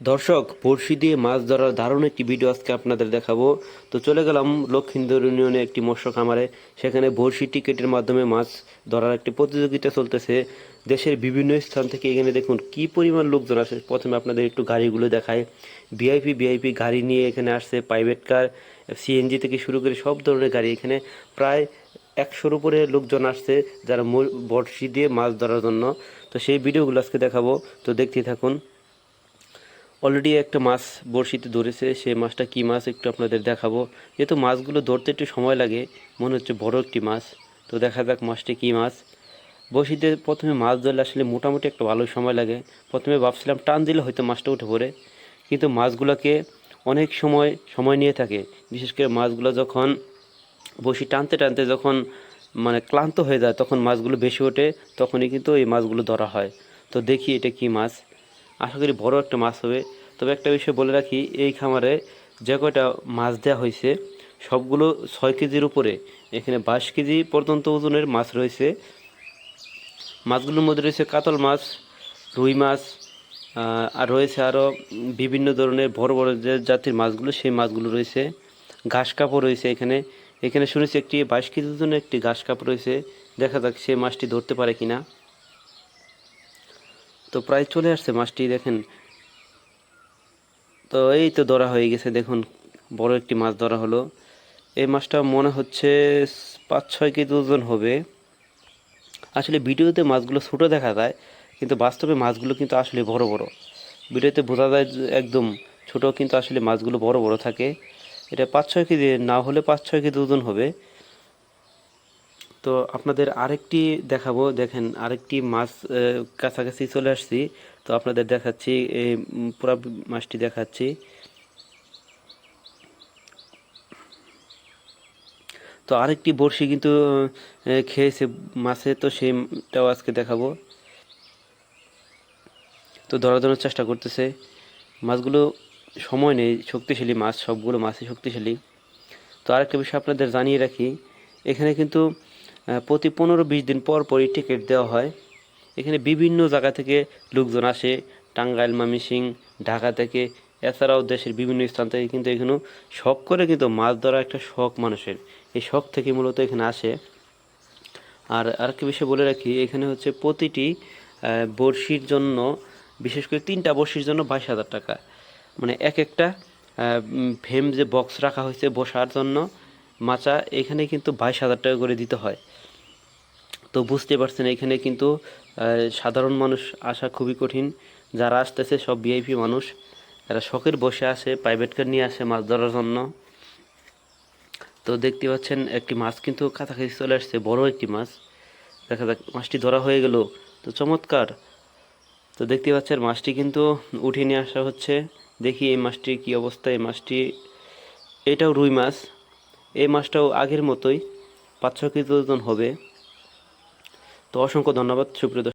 দর্শক, বড়শি দিয়ে মাছ ধরার দারুণ একটি ভিডিও আজকে আপনাদের দেখাবো। তো চলে গেলাম লক্ষিন্দর ইউনিয়নে একটি মৎস্য খামারে। সেখানে বড়শি টিকেটের মাধ্যমে মাছ ধরার একটি প্রতিযোগিতা চলতেছে। দেশের বিভিন্ন স্থান থেকে এখানে দেখুন কি পরিমাণ লোকজন আসে। প্রথমে আপনাদের একটু গাড়িগুলো দেখায় ভিআইপি ভিআইপি গাড়ি নিয়ে এখানে আসছে প্রাইভেট কার সিএনজি থেকে শুরু করে সব ধরনের গাড়ি। এখানে প্রায় একশোর উপরে লোকজন আসছে যারা বড়শি দিয়ে মাছ ধরার জন্য। তো সেই ভিডিওগুলো আজকে দেখাবো। তো দেখতেই থাকুন। অলরেডি একটা মাছ বড়শিতে ধরেছে সেই মাছটা কি মাছ একটু আপনাদের দেখাবো। যেহেতু মাছগুলো ধরতে একটু সময় লাগে, মনে হচ্ছে বড় একটি মাছ। তো দেখা যাক মাছটি কি মাছ। বড়শিতে প্রথমে মাছ ধরলে আসলে মোটামুটি একটা ভালো সময় লাগে। প্রথমে ভাবছিলাম টান দিলে হয়তো মাছটা উঠে পড়ে। কিন্তু মাছগুলোকে অনেক সময় সময় নিয়ে থাকে। বিশেষ করে মাছগুলো যখন বসি টানতে টানতে যখন মানে ক্লান্ত হয়ে যায়, তখন মাছগুলো বেশি ওঠে, তখনই কিন্তু এই মাছগুলো ধরা হয়। তো দেখি এটা কি মাছ। আশা করি বড় একটা মাছ হবে। তবে একটা বিষয় বলে রাখি, এই খামারে যে কয়টা মাছ দেওয়া হয়েছে, সবগুলো ছয় কেজির উপরে। এখানে বাইশ কেজি পর্যন্ত ওজনের মাছ রয়েছে। মাছগুলোর মধ্যে রয়েছে কাতল মাছ, রুই মাছ আর রয়েছে আরও বিভিন্ন ধরনের বড় বড় যে জাতির মাছগুলো, সেই মাছগুলো রয়েছে। ঘাস কাপড় রয়েছে এখানে। এখানে শুনেছি একটি বাইশ কেজির জন্য একটি ঘাস কাপড় রয়েছে। দেখা যাক সে মাছটি ধরতে পারে কিনা। তো প্রায় চলে আসছে মাছটি, দেখেন। তো এই তো ধরা হয়ে গেছে, দেখুন, বড় একটি মাছ ধরা হলো। এই মাছটা মনে হচ্ছে পাঁচ ছয় কেজি ওজন হবে। আসলে ভিডিওতে মাছগুলো ছোটো দেখা যায়, কিন্তু বাস্তবে মাছগুলো কিন্তু আসলে বড় বড়। ভিডিওতে বোঝা যায় একদম ছোট, কিন্তু আসলে মাছগুলো বড় বড় থাকে। এটা পাঁচ ছয় কেজি, না হলে পাঁচ ছয় কেজি ওজন হবে। তো আপনাদের আরেকটি দেখাবো। দেখেন, আরেকটি মাছ কাছাকাছি চলে আসছি। তো আপনাদের দেখাচ্ছি এই পুরা মাছটি দেখাচ্ছি। তো আরেকটি বড়শি কিন্তু খেয়েছে মাছে, তো সেইটাও আজকে দেখাবো। তো ধরা ধরার চেষ্টা করতেছে। মাছগুলো সময় নেই, শক্তিশালী মাছ, সবগুলো মাছই শক্তিশালী। তো আরেকটা বিষয় আপনাদের জানিয়ে রাখি, এখানে কিন্তু প্রতি পনেরো বিশ দিন পর পরই টিকিট দেওয়া হয়। এখানে বিভিন্ন জায়গা থেকে লোকজন আসে, টাঙ্গাইল মামিসিং ঢাকা থেকে। এছাড়াও দেশের বিভিন্ন স্থান থেকে কিন্তু এখানেও শখ করে কিন্তু মাছ ধরা একটা শখ মানুষের। এই শখ থেকে মূলত এখানে আসে। আর আরেকটা বিষয় বলে রাখি, এখানে হচ্ছে প্রতিটি বড়শির জন্য, বিশেষ করে তিনটা বড়শির জন্য বাইশ হাজার টাকা। মানে এক একটা ফেম যে বক্স রাখা হয়েছে বসার জন্য, মাচা এখানে কিন্তু বাইশ হাজার টাকা করে দিতে হয়। তো বুঝতে পারছেন, এখানে কিন্তু সাধারণ মানুষ আসা খুবই কঠিন। যারা আসতেছে সব ভিআইপি মানুষ। এরা শখের বসে আসে প্রাইভেট কার নিয়ে আসে মাছ ধরার জন্য। তো দেখতে পাচ্ছেন, একটি মাছ কিন্তু কাছাকাছি চলে আসছে, বড় একটি মাছ। দেখা যাক, মাছটি ধরা হয়ে গেল। তো চমৎকার। তো দেখতে পাচ্ছেন, মাছটি কিন্তু উঠে নিয়ে আসা হচ্ছে। দেখি এই মাছটির কি অবস্থা, এই মাছটি, এটাও রুই মাছ। এই মাছটাও আগের মতোই পাঁচ ছ কেজি ওজন হবে। তো অসংখ্য ধন্যবাদ সুপ্রিয়।